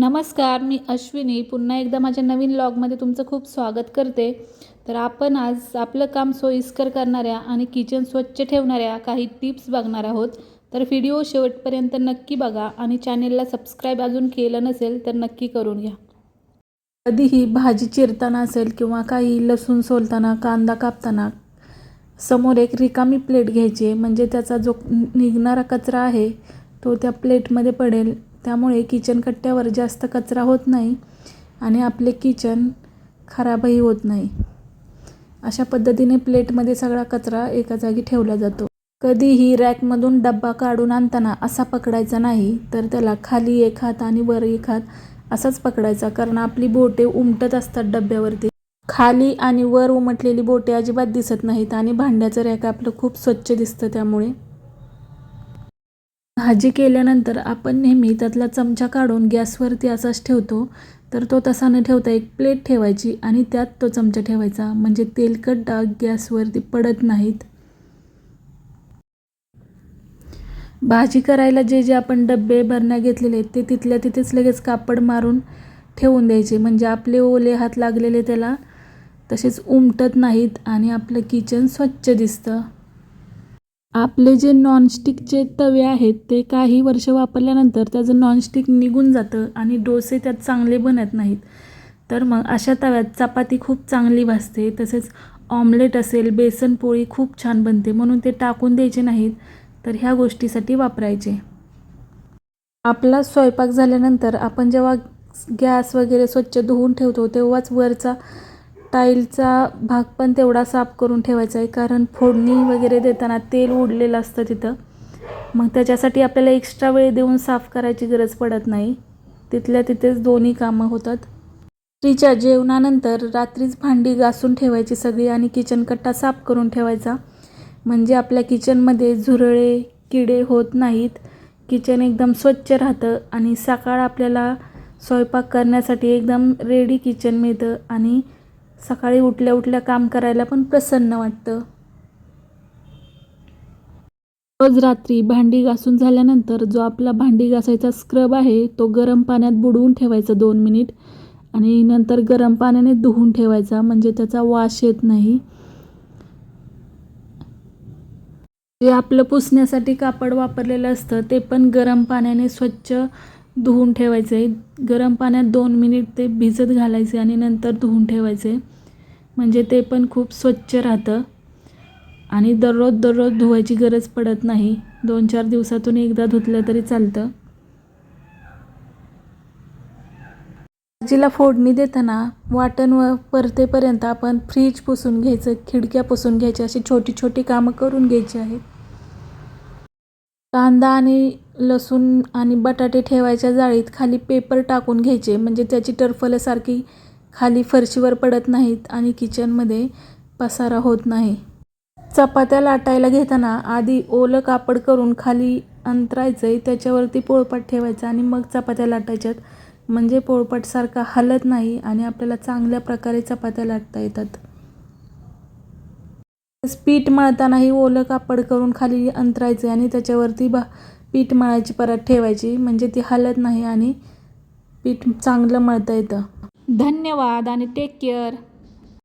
नमस्कार मी अश्विनी. पुन्हा एकदा माझ्या नवीन लॉगमध्ये तुमचं खूप स्वागत करते. तर आपण आज आपलं काम सोयीस्कर करणाऱ्या आणि किचन स्वच्छ ठेवणाऱ्या काही टिप्स बघणार आहोत. तर व्हिडिओ शेवटपर्यंत नक्की बघा आणि चॅनेलला सबस्क्राईब अजून केलं नसेल तर नक्की करून घ्या. कधीही भाजी चिरताना असेल किंवा काही लसूण सोलताना कांदा कापताना समोर एक रिकामी प्लेट घ्यायची आहे. म्हणजे त्याचा जो निघणारा कचरा आहे तो त्या प्लेटमध्ये पडेल. त्यामुळे किचन कट्ट्यावर जास्त कचरा होत नाही आणि आपले किचन खराबही होत नाही. अशा पद्धतीने प्लेटमध्ये सगळा कचरा एका जागी ठेवला जातो. कधीही रॅकमधून डब्बा काढून आणताना असा पकडायचा नाही तर त्याला खाली एक हात आणि वर एक हात असाच पकडायचा कारण आपली बोटे उमटत असतात डब्यावरती. खाली आणि वर उमटलेली बोटे अजिबात दिसत नाहीत आणि भांड्याचं रॅक आपलं खूप स्वच्छ दिसतं त्यामुळे. भाजी केल्यानंतर आपण नेहमी त्यातला चमचा काढून गॅसवरती असाच ठेवतो. तर तो तसा न ठेवता एक प्लेट ठेवायची आणि त्यात तो चमचा ठेवायचा. म्हणजे तेलकट डाग गॅसवरती पडत नाहीत. भाजी करायला जे जे आपण डबे भरण्या घेतलेले आहेत ते तिथल्या तिथेच लगेच कापड मारून ठेवून द्यायचे. म्हणजे आपले ओले हात लागलेले त्याला तसेच उमटत नाहीत आणि आपलं किचन स्वच्छ दिसतं. आपले जे नॉनस्टिकचे तवे आहेत ते काही वर्ष वापरल्यानंतर त्याचं नॉनस्टिक निघून जातं आणि डोसे त्यात चांगले बनत नाहीत. तर मग अशा तव्यात चपाती खूप चांगली भाजते तसेच ऑमलेट असेल बेसन पोळी खूप छान बनते म्हणून ते टाकून द्यायचे नाहीत तर ह्या गोष्टीसाठी वापरायचे. आपला स्वयंपाक झाल्यानंतर आपण जेव्हा गॅस वगैरे स्वच्छ धुवून ठेवतो तेव्हाच वरचा टाईलचा भाग पण तेवढा साफ करून ठेवायचा आहे कारण फोडणी वगैरे देताना तेल उडलेलं असतं तिथं. मग त्याच्यासाठी आपल्याला एक्स्ट्रा वेळ देऊन साफ करायची गरज पडत नाही. तिथल्या तिथेच दोन्ही कामं होतात. रात्रीच्या जेवणानंतर रात्रीच भांडी घासून ठेवायची सगळी आणि किचन कट्टा साफ करून ठेवायचा. म्हणजे आपल्या किचनमध्ये झुरळे किडे होत नाहीत. किचन एकदम स्वच्छ राहतं आणि सकाळ आपल्याला स्वयंपाक करण्यासाठी एकदम रेडी किचन मिळतं आणि सकाळी उठल्या उठल्या काम करायला पण प्रसन्न वाटतं. रोज रात्री भांडी घासून झाल्यानंतर जो आपला भांडी घासायचा स्क्रब आहे तो गरम पाण्यात बुडवून ठेवायचा दोन मिनिट आणि नंतर गरम पाण्याने धुवून ठेवायचा म्हणजे त्याचा वास येत नाही. जे आपलं पुसण्यासाठी कापड वापरलेलं असतं ते पण गरम पाण्याने स्वच्छ धुवून ठेवायचे. गरम पाण्यात दोन मिनिट ते भिजत घालायचे आणि नंतर धुवून ठेवायचे. म्हणजे ते पण खूप स्वच्छ राहतं. आणि दररोज दररोज धुवायची गरज पडत नाही. दोन चार दिवसातून एकदा धुतलं तरी चालतं. भाजीला फोडणी देताना वाटण व परतेपर्यंत आपण फ्रीज पुसून घ्यायचं खिडक्या पुसून घ्यायच्या अशी छोटी छोटी कामं करून घ्यायची आहेत. कांदा आणि लसूण आणि बटाटे ठेवायच्या जाळीत खाली पेपर टाकून घ्यायचे. म्हणजे त्याची टरफलसारखी खाली फरशीवर पडत नाहीत आणि किचनमध्ये पसारा होत नाही. चपात्या लाटायला घेताना आधी ओलं कापड करून खाली अंतरायचं आहे त्याच्यावरती पोळपाट ठेवायचं आणि मग चपात्या लाटायच्यात. म्हणजे पोळपाटसारखा हलत नाही आणि आपल्याला चांगल्या प्रकारे चपात्या लाटता येतात. पीठ मळतानाही ओलं कापड करून खाली अंतरायचे आणि त्याच्यावरती बा पीठ मळायची परत ठेवायची. म्हणजे ती हलत नाही आणि पीठ चांगलं मळता येतं. धन्यवाद आणि टेक केअर